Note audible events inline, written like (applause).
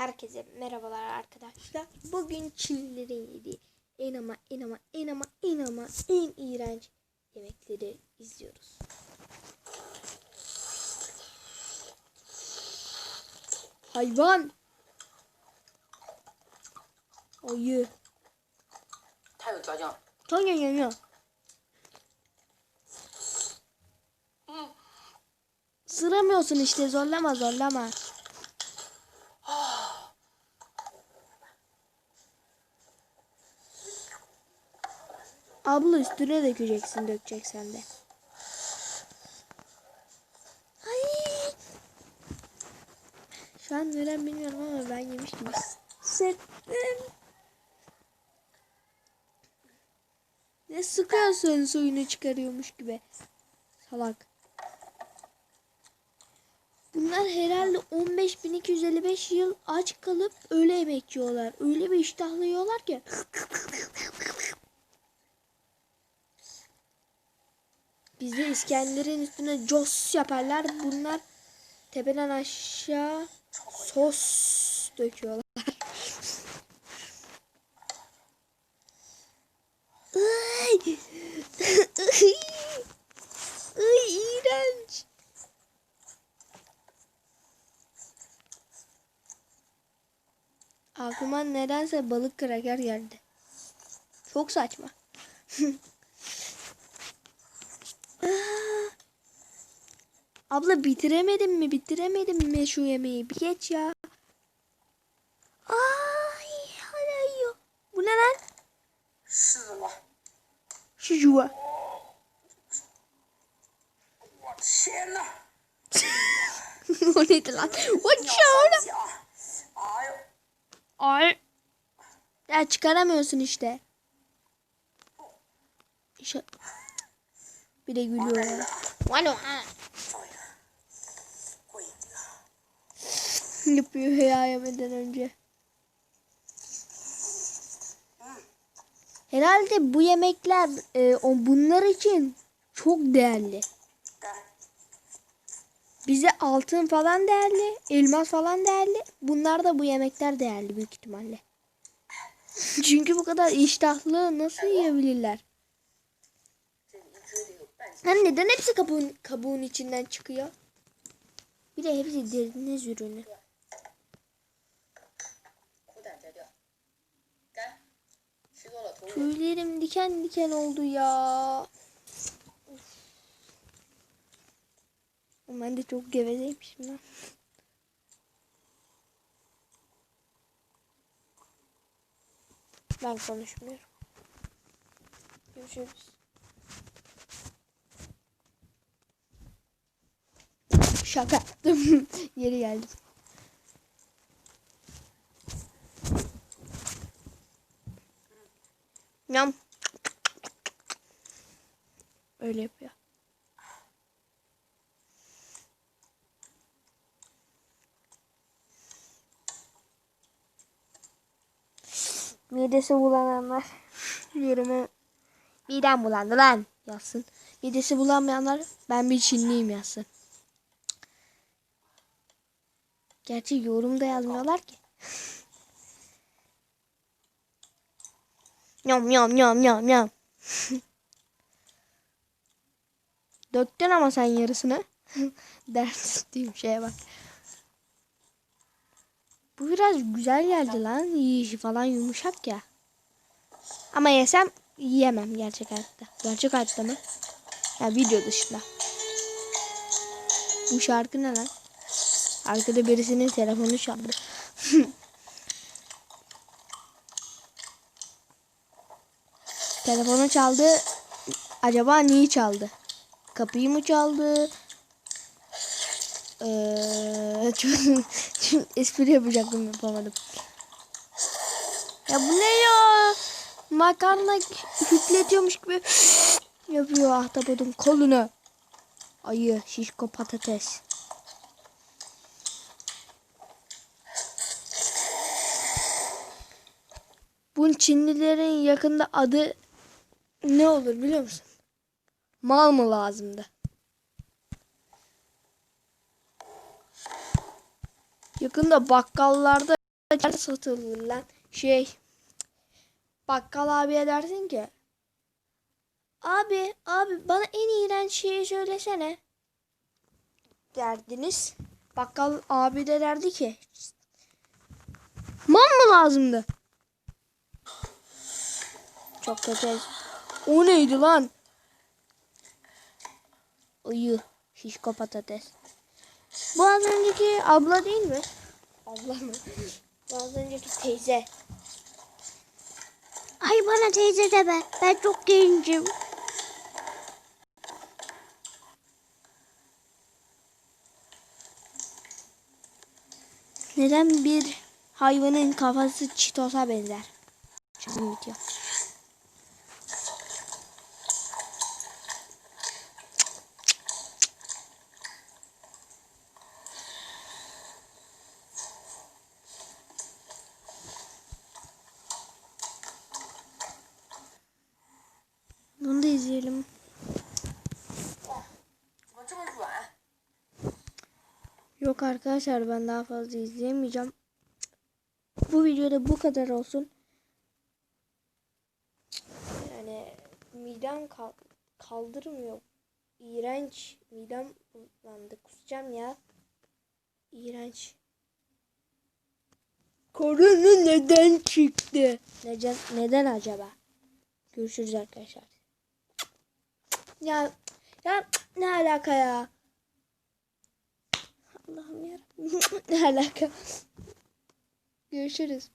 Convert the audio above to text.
Herkese merhabalar arkadaşlar. Bugün Çinlilerin yediği en ama en ama en ama en ama en iğrenç yemekleri izliyoruz. Hayvan. Ayı. Çok yeniyor. Sıramıyorsun işte zorlama zorlama. Abla üstüne dökeceksin dökeceksen de. Ay. Şu an neden bilmiyorum ama ben yemiş gibi hissettim. Ne sıkıyorsun suyunu çıkarıyormuş gibi. Salak. Bunlar herhalde 15.255 yıl aç kalıp öyle yemek yiyorlar. Öyle bir iştahlı yiyorlar ki. Bizde İskender'in üstüne cos yaparlar. Bunlar tepeden aşağı sos döküyorlar. Ay! Ay iğrenç. Aklıma nedense balık kraker geldi. Çok saçma. (laughs) Abla bitiremedim mi? Bitiremedim mi şu yemeği? Bir geç ya. Ay hala yiyor. Bu ne lan? Şuva. Şuva. (laughs) o neydi lan? Watchana. Ay. Ya çıkaramıyorsun işte. İşte. Bir de gülüyor. Valo. Yapıyor ya yemeden önce. Herhalde bu yemekler e, bunlar için çok değerli. Bize altın falan değerli, elmas falan değerli. Bunlar da bu yemekler değerli büyük ihtimalle. (laughs) Çünkü bu kadar iştahlı nasıl yiyebilirler? Hani neden hepsi kabuğun, kabuğun içinden çıkıyor? Bir de hepsi deniz ürünü. Tüylerim diken diken oldu ya. Ben de çok gevezeymişim lan. Ben konuşmuyorum. Görüşürüz. Şaka yaptım. (laughs) Geri geldim. Yam. Öyle yapıyor. Midesi bulananlar yoruma midem bulandı lan yazsın. Midesi bulanmayanlar ben bir Çinliyim yazsın. Gerçi yorumda yazmıyorlar ki. Yam yam yam yam yam. (laughs) Döktün ama sen yarısını. (laughs) Ders ettiğim şeye bak. Bu biraz güzel geldi lan. Yiyişi falan yumuşak ya. Ama yesem yiyemem gerçek hayatta. Gerçek hayatta mı? Ya video dışında. Bu şarkı ne lan? Arkada birisinin telefonu çaldı. (laughs) Telefonu çaldı. Acaba niye çaldı? Kapıyı mı çaldı? Ee, (laughs) espri yapacaktım yapamadım. Ya bu ne ya? Makarna hüpletiyormuş gibi (gasps) yapıyor ahtapotun kolunu. Ayı, şişko patates. Bu Çinlilerin yakında adı ne olur biliyor musun? Mal mı lazımdı? Yakında bakkallarda satılır lan. Şey. Bakkal abiye dersin ki. Abi abi bana en iğrenç şeyi söylesene. Derdiniz. Bakkal abi de derdi ki. Man mı lazımdı? Çok kötü. O neydi lan? Uyu. Şişko patates. Bu az önceki abla değil mi? Abla mı? Bu az önceki teyze. Ay bana teyze deme. Ben çok gencim. Neden bir hayvanın kafası çitosa benzer? Şimdi bitiyor. Yok arkadaşlar ben daha fazla izleyemeyeceğim. Bu videoda bu kadar olsun. Yani midem kal kaldırmıyor. İğrenç. Midem bulandı. Kusacağım ya. İğrenç. Korona neden çıktı? Neden, neden acaba? Görüşürüz arkadaşlar. Ya ya ne alaka ya? Allah'ım yarabbim. (laughs) ne alaka? Görüşürüz.